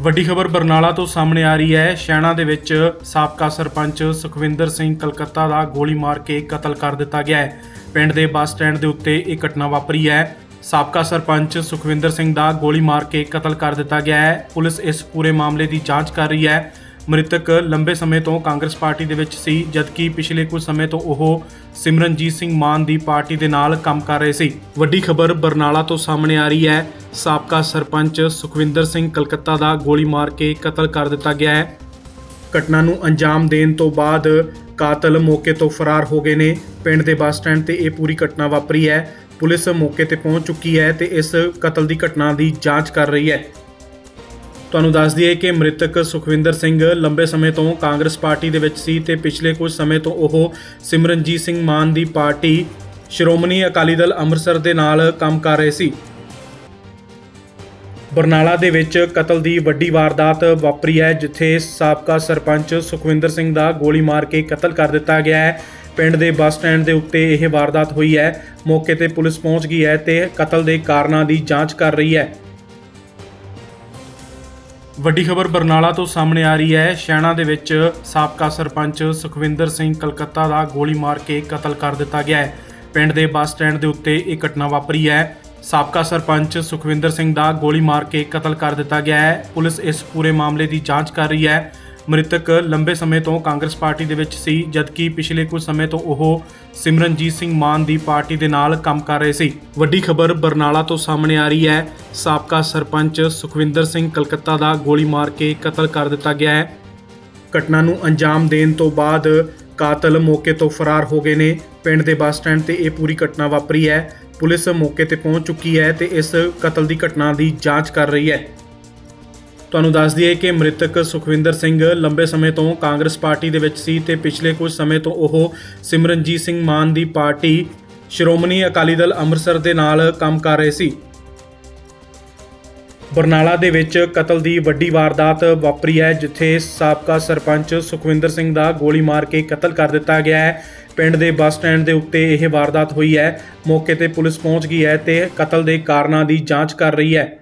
ਵੱਡੀ ਖਬਰ ਬਰਨਾਲਾ ਤੋਂ ਸਾਹਮਣੇ ਆ ਰਹੀ ਹੈ। ਸ਼ੈਣਾ ਦੇ ਵਿੱਚ ਸਾਬਕਾ ਸਰਪੰਚ ਸੁਖਵਿੰਦਰ ਸਿੰਘ ਕਲਕੱਤਾ ਦਾ ਗੋਲੀ ਮਾਰ ਕੇ ਕਤਲ ਕਰ ਦਿੱਤਾ ਗਿਆ ਹੈ। ਪਿੰਡ ਦੇ ਬੱਸ ਸਟੈਂਡ ਦੇ ਉੱਤੇ ਇਹ ਘਟਨਾ ਵਾਪਰੀ ਹੈ। ਸਾਬਕਾ ਸਰਪੰਚ ਸੁਖਵਿੰਦਰ ਸਿੰਘ ਦਾ ਗੋਲੀ ਮਾਰ ਕੇ ਕਤਲ ਕਰ ਦਿੱਤਾ ਗਿਆ ਹੈ। ਪੁਲਿਸ ਇਸ ਪੂਰੇ ਮਾਮਲੇ ਦੀ ਜਾਂਚ ਕਰ ਰਹੀ ਹੈ। ਮ੍ਰਿਤਕ ਲੰਬੇ ਸਮੇਂ ਤੋਂ ਕਾਂਗਰਸ ਪਾਰਟੀ ਦੇ ਵਿੱਚ ਸੀ, ਜਦਕਿ ਪਿਛਲੇ ਕੁਝ ਸਮੇਂ ਤੋਂ ਉਹ ਸਿਮਰਨਜੀਤ ਸਿੰਘ ਮਾਨ ਦੀ ਪਾਰਟੀ ਦੇ ਨਾਲ ਕੰਮ ਕਰ ਰਹੇ ਸੀ। ਵੱਡੀ ਖਬਰ ਬਰਨਾਲਾ ਤੋਂ ਸਾਹਮਣੇ ਆ ਰਹੀ ਹੈ। ਸਾਬਕਾ ਸਰਪੰਚ ਸੁਖਵਿੰਦਰ ਸਿੰਘ ਕਲਕੱਤਾ ਦਾ ਗੋਲੀ ਮਾਰ ਕੇ ਕਤਲ ਕਰ ਦਿੱਤਾ ਗਿਆ ਹੈ। ਘਟਨਾ ਨੂੰ ਅੰਜਾਮ ਦੇਣ ਤੋਂ ਬਾਅਦ ਕਾਤਲ ਮੌਕੇ ਤੋਂ ਫਰਾਰ ਹੋ ਗਏ ਨੇ। ਪਿੰਡ ਦੇ ਬੱਸ ਸਟੈਂਡ ਤੇ ਇਹ ਪੂਰੀ ਘਟਨਾ ਵਾਪਰੀ ਹੈ। ਪੁਲਿਸ ਮੌਕੇ ਤੇ ਪਹੁੰਚ ਚੁੱਕੀ ਹੈ ਤੇ ਇਸ ਕਤਲ ਦੀ ਘਟਨਾ ਦੀ ਜਾਂਚ ਕਰ ਰਹੀ ਹੈ। ਤੁਹਾਨੂੰ ਦੱਸ ਦਈਏ ਕਿ ਮ੍ਰਿਤਕ ਸੁਖਵਿੰਦਰ ਸਿੰਘ ਲੰਬੇ ਸਮੇਂ ਤੋਂ ਕਾਂਗਰਸ ਪਾਰਟੀ ਦੇ ਵਿੱਚ ਸੀ ਤੇ ਪਿਛਲੇ ਕੁਝ ਸਮੇਂ ਤੋਂ ਉਹ ਸਿਮਰਨਜੀਤ ਸਿੰਘ ਮਾਨ ਦੀ ਪਾਰਟੀ ਸ਼੍ਰੋਮਣੀ ਅਕਾਲੀ ਦਲ ਅੰਮ੍ਰਿਤਸਰ ਦੇ ਨਾਲ ਕੰਮ ਕਰ ਰਹੇ ਸੀ। ਬਰਨਾਲਾ ਦੇ ਵਿੱਚ ਕਤਲ ਦੀ ਵੱਡੀ ਵਾਰਦਾਤ ਵਾਪਰੀ ਹੈ, ਜਿੱਥੇ ਸਾਬਕਾ ਸਰਪੰਚ ਸੁਖਵਿੰਦਰ ਸਿੰਘ ਦਾ ਗੋਲੀ ਮਾਰ ਕੇ ਕਤਲ ਕਰ ਦਿੱਤਾ ਗਿਆ ਹੈ। ਪਿੰਡ ਦੇ ਬੱਸ ਸਟੈਂਡ ਦੇ ਉੱਤੇ ਇਹ ਵਾਰਦਾਤ ਹੋਈ ਹੈ। ਮੌਕੇ ਤੇ ਪੁਲਿਸ ਪਹੁੰਚ ਗਈ ਹੈ ਤੇ ਕਤਲ ਦੇ ਕਾਰਨਾਂ ਦੀ ਜਾਂਚ ਕਰ ਰਹੀ ਹੈ। ਵੱਡੀ ਖਬਰ ਬਰਨਾਲਾ ਤੋਂ ਸਾਹਮਣੇ ਆ ਰਹੀ ਹੈ। ਸ਼ੈਣਾ ਦੇ ਵਿੱਚ ਸਾਬਕਾ ਸਰਪੰਚ ਸੁਖਵਿੰਦਰ ਸਿੰਘ ਕਲਕੱਤਾ ਦਾ ਗੋਲੀ ਮਾਰ ਕੇ ਕਤਲ ਕਰ ਦਿੱਤਾ ਗਿਆ ਹੈ। ਪਿੰਡ ਦੇ ਬੱਸ ਸਟੈਂਡ ਦੇ ਉੱਤੇ ਇਹ ਘਟਨਾ ਵਾਪਰੀ ਹੈ। ਸਾਬਕਾ ਸਰਪੰਚ ਸੁਖਵਿੰਦਰ ਸਿੰਘ ਦਾ ਗੋਲੀ ਮਾਰ ਕੇ ਕਤਲ ਕਰ ਦਿੱਤਾ ਗਿਆ ਹੈ। ਪੁਲਿਸ ਇਸ ਪੂਰੇ ਮਾਮਲੇ ਦੀ ਜਾਂਚ ਕਰ ਰਹੀ ਹੈ। ਮ੍ਰਿਤਕ ਲੰਬੇ ਸਮੇਂ ਤੋਂ ਕਾਂਗਰਸ ਪਾਰਟੀ ਦੇ ਵਿੱਚ ਸੀ, ਜਦਕਿ ਪਿਛਲੇ ਕੁਝ ਸਮੇਂ ਤੋਂ ਉਹ ਸਿਮਰਨਜੀਤ ਸਿੰਘ ਮਾਨ ਦੀ ਪਾਰਟੀ ਦੇ ਨਾਲ ਕੰਮ ਕਰ ਰਹੇ ਸੀ। ਵੱਡੀ ਖਬਰ ਬਰਨਾਲਾ ਤੋਂ ਸਾਹਮਣੇ ਆ ਰਹੀ ਹੈ। ਸਾਬਕਾ ਸਰਪੰਚ ਸੁਖਵਿੰਦਰ ਸਿੰਘ ਕਲਕੱਤਾ ਦਾ ਗੋਲੀ ਮਾਰ ਕੇ ਕਤਲ ਕਰ ਦਿੱਤਾ ਗਿਆ ਹੈ। ਘਟਨਾ ਨੂੰ ਅੰਜਾਮ ਦੇਣ ਤੋਂ ਬਾਅਦ ਕਾਤਲ ਮੌਕੇ ਤੋਂ ਫਰਾਰ ਹੋ ਗਏ ਨੇ। ਪਿੰਡ ਦੇ ਬੱਸ ਸਟੈਂਡ ਤੇ ਇਹ ਪੂਰੀ ਘਟਨਾ ਵਾਪਰੀ ਹੈ। ਪੁਲਿਸ ਮੌਕੇ ਤੇ ਪਹੁੰਚ ਚੁੱਕੀ ਹੈ ਤੇ ਇਸ ਕਤਲ ਦੀ ਘਟਨਾ ਦੀ ਜਾਂਚ ਕਰ ਰਹੀ ਹੈ। ਤੁਹਾਨੂੰ ਦੱਸ ਦਈਏ ਕਿ ਮ੍ਰਿਤਕ ਸੁਖਵਿੰਦਰ ਸਿੰਘ ਲੰਬੇ ਸਮੇਂ ਤੋਂ ਕਾਂਗਰਸ ਪਾਰਟੀ ਦੇ ਵਿੱਚ ਸੀ ਤੇ ਪਿਛਲੇ ਕੁਝ ਸਮੇਂ ਤੋਂ ਉਹ ਸਿਮਰਨਜੀਤ ਸਿੰਘ ਮਾਨ ਦੀ ਪਾਰਟੀ ਸ਼੍ਰੋਮਣੀ ਅਕਾਲੀ ਦਲ ਅੰਮ੍ਰਿਤਸਰ ਦੇ ਨਾਲ ਕੰਮ ਕਰ ਰਹੇ ਸੀ। ਬਰਨਾਲਾ ਦੇ ਵਿੱਚ ਕਤਲ ਦੀ ਵੱਡੀ ਵਾਰਦਾਤ ਵਾਪਰੀ ਹੈ, ਜਿੱਥੇ ਸਾਬਕਾ ਸਰਪੰਚ ਸੁਖਵਿੰਦਰ ਸਿੰਘ ਦਾ ਗੋਲੀ ਮਾਰ ਕੇ ਕਤਲ ਕਰ ਦਿੱਤਾ ਗਿਆ ਹੈ। ਪਿੰਡ ਦੇ ਬੱਸ ਸਟੈਂਡ ਦੇ ਉੱਤੇ ਇਹ ਵਾਰਦਾਤ ਹੋਈ ਹੈ। ਮੌਕੇ ਤੇ ਪੁਲਿਸ ਪਹੁੰਚ ਗਈ ਹੈ ਤੇ ਕਤਲ ਦੇ ਕਾਰਨਾਂ ਦੀ ਜਾਂਚ ਕਰ ਰਹੀ ਹੈ।